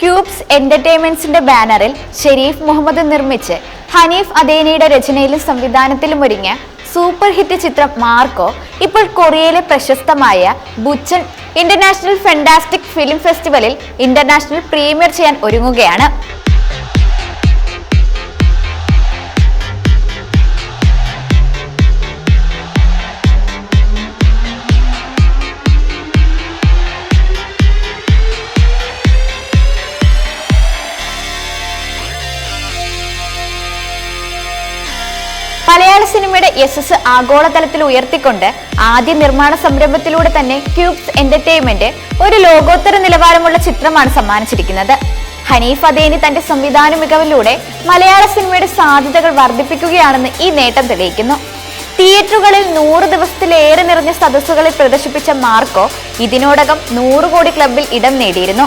Cubes എന്റർടൈൻമെന്റ്സിന്റെ ബാനറിൽ ഷെരീഫ് മുഹമ്മദ് നിർമ്മിച്ച് ഹനീഫ് അദേനയുടെ രചനയിലും സംവിധാനത്തിലും ഒരുങ്ങിയ സൂപ്പർ ഹിറ്റ് ചിത്രം മാർക്കോ ഇപ്പോൾ കൊറിയയിലെ പ്രശസ്തമായ ബുച്ചൻ ഇന്റർനാഷണൽ ഫെന്റാസ്റ്റിക് ഫിലിം ഫെസ്റ്റിവലിൽ ഇന്റർനാഷണൽ പ്രീമിയർ ചെയ്യാൻ ഒരുങ്ങുകയാണ്. മലയാള സിനിമയുടെ യശസ് ആഗോളതലത്തിൽ ഉയർത്തിക്കൊണ്ട് ആദ്യ നിർമ്മാണ സംരംഭത്തിലൂടെ തന്നെ ക്യൂബ്സ് എന്റർടൈൻമെന്റ് ഒരു ലോകോത്തര നിലവാരമുള്ള ചിത്രമാണ് സമ്മാനിച്ചിരിക്കുന്നത്. ഹനീഫ് അദേനി തന്റെ സംവിധാന മികവിലൂടെ മലയാള സിനിമയുടെ സാധ്യതകൾ വർദ്ധിപ്പിക്കുകയാണെന്ന് ഈ നേട്ടം തെളിയിക്കുന്നു. തിയേറ്ററുകളിൽ നൂറ് ദിവസത്തിലേറെ നിറഞ്ഞ സദസ്സുകളിൽ പ്രദർശിപ്പിച്ച മാർക്കോ ഇതിനോടകം നൂറ് കോടി ക്ലബിൽ ഇടം നേടിയിരുന്നു.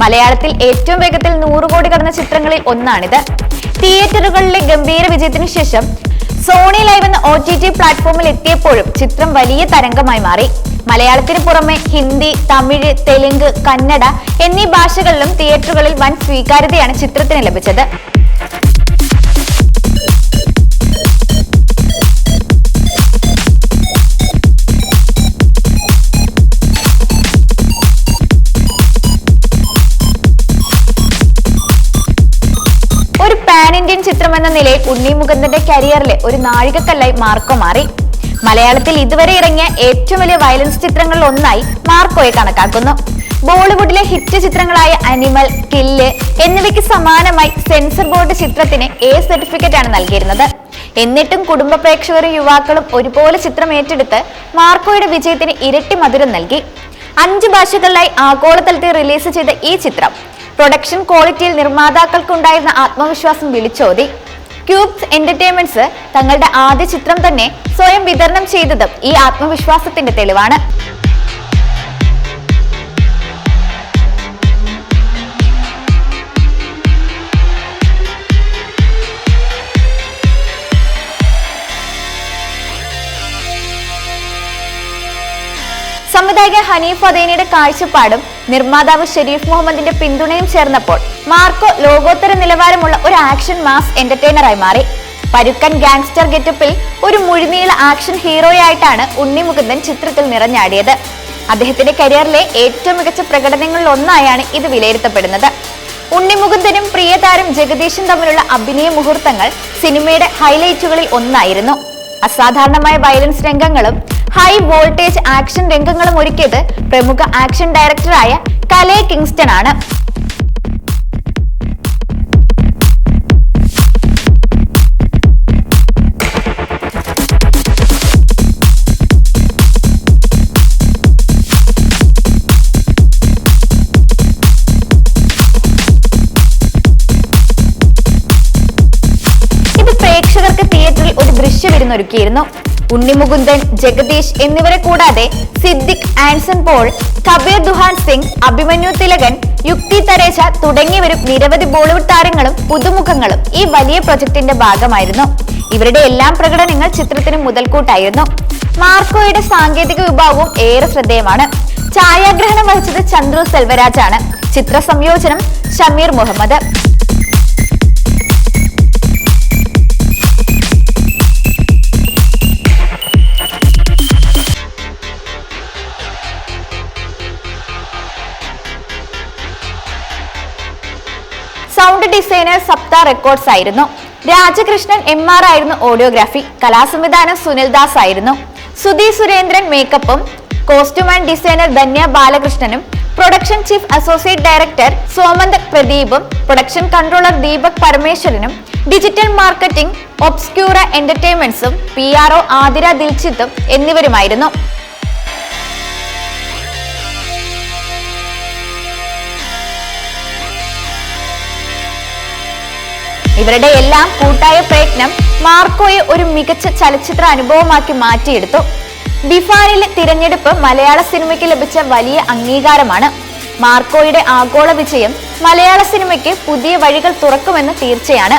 മലയാളത്തിൽ ഏറ്റവും വേഗത്തിൽ നൂറ് കോടി കടന്ന ചിത്രങ്ങളിൽ ഒന്നാണിത്. തിയേറ്ററുകളിലെ ഗംഭീര വിജയത്തിന് ശേഷം സോണി ലൈവ് എന്ന ഒ ടി ടി പ്ലാറ്റ്ഫോമിൽ എത്തിയപ്പോഴും ചിത്രം വലിയ തരംഗമായി മാറി. മലയാളത്തിന് പുറമെ ഹിന്ദി തമിഴ് തെലുങ്ക് കന്നഡ എന്നീ ഭാഷകളിലും തിയേറ്ററുകളിൽ വൻ സ്വീകാര്യതയാണ് ചിത്രത്തിന് ലഭിച്ചത്. പാൻ ഇന്ത്യൻ ചിത്രം എന്ന നിലയിൽ ഉണ്ണി മുകുന്ദന്റെ കരിയറിലെ ഒരു നാഴികക്കല്ലായി മാർക്കോ മാറി. മലയാളത്തിൽ ഇതുവരെ ഇറങ്ങിയ ഏറ്റവും വലിയ വയലൻസ് ചിത്രങ്ങളിൽ ഒന്നായി മാർക്കോയെ കണക്കാക്കുന്നു. ബോളിവുഡിലെ ഹിറ്റ് ചിത്രങ്ങളായ അനിമൽ കില്ല് എന്നിവയ്ക്ക് സമാനമായി സെൻസർ ബോർഡ് ചിത്രത്തിന് എ സർട്ടിഫിക്കറ്റ് ആണ് നൽകിയിരുന്നത്. എന്നിട്ടും കുടുംബ പ്രേക്ഷകരും യുവാക്കളും ഒരുപോലെ ചിത്രം ഏറ്റെടുത്ത് മാർക്കോയുടെ വിജയത്തിന് ഇരട്ടി മധുരം നൽകി. അഞ്ച് ഭാഷകളിലായി ആഗോളതലത്തിൽ റിലീസ് ചെയ്ത ഈ ചിത്രം പ്രൊഡക്ഷൻ ക്വാളിറ്റിയിൽ നിർമ്മാതാക്കൾക്കുണ്ടായിരുന്ന ആത്മവിശ്വാസം വിളിച്ചോതി. ക്യൂബ്സ് എന്റർടൈൻമെന്റ്സ് തങ്ങളുടെ ആദ്യ ചിത്രം തന്നെ സ്വയം വിതരണം ചെയ്തതും ഈ ആത്മവിശ്വാസത്തിന്റെ തെളിവാണ്. സംവിധായകൻ ഹനീഫ് അദേനിയുടെ കാഴ്ചപ്പാടും നിർമ്മാതാവ് ഷെരീഫ് മുഹമ്മദിന്റെ പിന്തുണയും ചേർന്നപ്പോൾ മാർക്കോ ലോകോത്തര നിലവാരമുള്ള ഒരു ആക്ഷൻ മാസ് എന്റർടൈനറായി മാറി. പരുക്കൻ ഗാങ്സ്റ്റർ ഗെറ്റപ്പിൽ ഒരു മുഴുനീള ആക്ഷൻ ഹീറോയായിട്ടാണ് ഉണ്ണി മുകുന്ദൻ ചിത്രത്തിൽ നിറഞ്ഞാടിയത്. അദ്ദേഹത്തിന്റെ കരിയറിലെ ഏറ്റവും മികച്ച പ്രകടനങ്ങളിൽ ഒന്നായാണ് ഇത് വിലയിരുത്തപ്പെടുന്നത്. ഉണ്ണി മുകുന്ദനും പ്രിയതാരം ജഗദീഷും തമ്മിലുള്ള അഭിനയ മുഹൂർത്തങ്ങൾ സിനിമയുടെ ഹൈലൈറ്റുകളിൽ ഒന്നായിരുന്നു. അസാധാരണമായ വയലൻസ് രംഗങ്ങളും ഹൈ വോൾട്ടേജ് ആക്ഷൻ രംഗങ്ങളും ഒരുക്കിയത് പ്രമുഖ ആക്ഷൻ ഡയറക്ടറായ കലേ കിങ്സ്റ്റൺ ആണ്. പ്രേക്ഷകർക്ക് തിയേറ്ററിൽ ഒരു ഉണ്ണിമുകുന്ദൻ ജഗദീഷ് എന്നിവരെ കൂടാതെ സിദ്ദിഖ് ആൻസൺ പോൾ കബീർ ദുഹാൻ സിംഗ് അഭിമന്യു തിലകൻ യുക്തി തരേജ തുടങ്ങിയവരും നിരവധി ബോളിവുഡ് താരങ്ങളും പുതുമുഖങ്ങളും ഈ വലിയ പ്രൊജക്ടിന്റെ ഭാഗമായിരുന്നു. ഇവരുടെ എല്ലാം പ്രകടനങ്ങൾ ചിത്രത്തിന് മുതൽക്കൂട്ടായിരുന്നു. മാർക്കോയുടെ സാങ്കേതിക വിഭാഗവും ഏറെ ശ്രദ്ധേയമാണ്. ഛായാഗ്രഹണം വഹിച്ചത് ചന്ദ്രു സെൽവരാജാണ്. ചിത്ര സംയോജനം Shameer Muhammad. Sound designer Saptha records ആയിരുന്നു. രാജകൃഷ്ണൻ എം ആർ ആയിരുന്നു ഓഡിയോഗ്രാഫി കലാസംവിധാനം സുനിൽ ദാസ് ആയിരുന്നു. സുധി സുരേന്ദ്രൻ മേക്കപ്പും costume and designer Dhanya ബാലകൃഷ്ണനും production chief associate director Somanth പ്രദീപും production controller Deepak പരമേശ്വരനും ഡിജിറ്റൽ മാർക്കറ്റിംഗ് ഒബ്സ്ക്യൂറ എന്റർടൈൻമെന്റ്സും പി ആർ ഒ ആതിര ദിൽചിത്തും എന്നിവരുമായിരുന്നു. ഇവരുടെ എല്ലാം കൂട്ടായ പ്രയത്നം മാർക്കോയെ ഒരു മികച്ച ചലച്ചിത്ര അനുഭവമാക്കി മാറ്റിയെടുത്തു. ബിഫാനിലെ തിരഞ്ഞെടുപ്പ് മലയാള സിനിമയ്ക്ക് ലഭിച്ച വലിയ അംഗീകാരമാണ്. മാർക്കോയുടെ ആഗോള വിജയം മലയാള സിനിമയ്ക്ക് പുതിയ വഴികൾ തുറക്കുമെന്ന് തീർച്ചയാണ്.